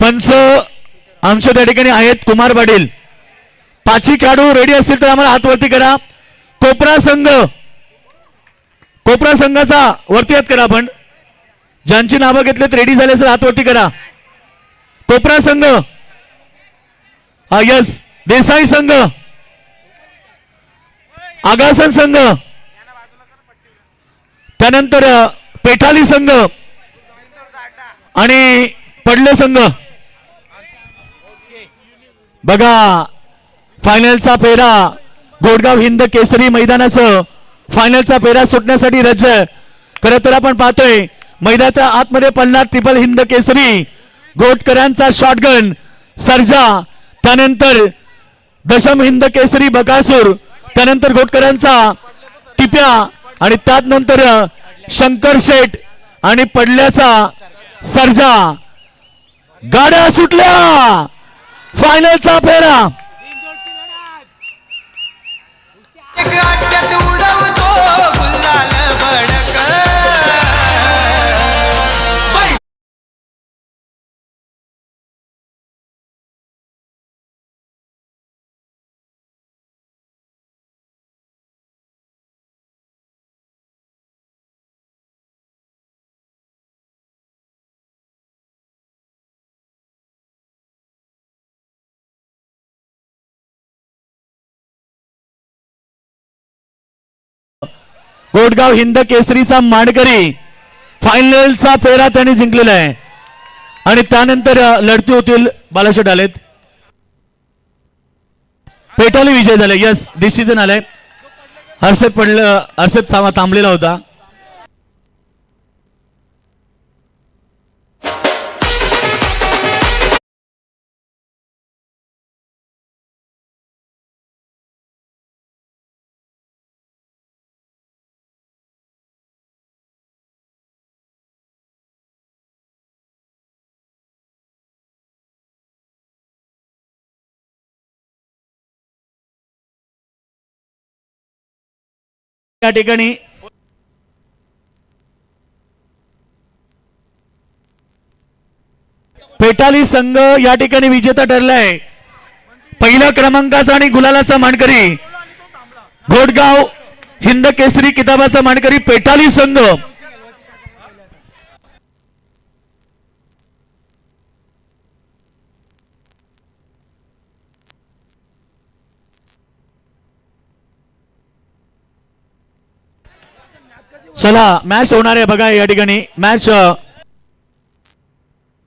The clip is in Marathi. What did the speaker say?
पंच आमच्या त्या ठिकाणी आहेत कुमार पाटील. पाची खेळाडू रेडी असतील तर आम्हाला हातवरती करा. कोपरा संघ. कोपरा संघाचा वरती हात करा आपण. ज्यांची नावं घेतलेत रेडी झाले असेल हातवरती करा. कोपरा संघ. हा यस देसाई संघ. आगासन संघ. त्यानंतर पेठाली संघ. आणि पडले संघ. बघा फायनलचा फेरा गोडगाव हिंद केसरी मैदानाचं फायनलचा फेरा सुटण्यासाठी रज्ज खरं तर आपण पाहतोय मैदानाच्या आतमध्ये पडणार ट्रिपल हिंद केसरी. गोटकरांचा शॉटगन सर्जा त्यानंतर दशम हिंद केसरी बकासूर त्यानंतर गोटकरांचा टिप्या आणि त्यात नंतर शंकर शेठ आणि पडल्याचा सर्जा. गाड्या सुटल्या. फायनलचा फेरा. गोडगाव हिंद केसरीचा मानकरी. फायनलचा फेरा त्यांनी जिंकलेला आहे. आणि त्यानंतर लढती होतील बालाशेठ आलेत. पेटाले विजय झाले. यस डिसिजन आलाय. हर्षद पडलं हर्षद थांब- थांबलेला होता. त्या ठिकाणी पेटाली संघ या ठिकाणी विजेता ठरलाय. पहिल्या क्रमांकाचा आणि गुलालाचा मानकरी. घोटगाव हिंद केसरी किताबाचा मानकरी पेटाली संघ. चला मॅच होणार आहे बघा या ठिकाणी. मॅच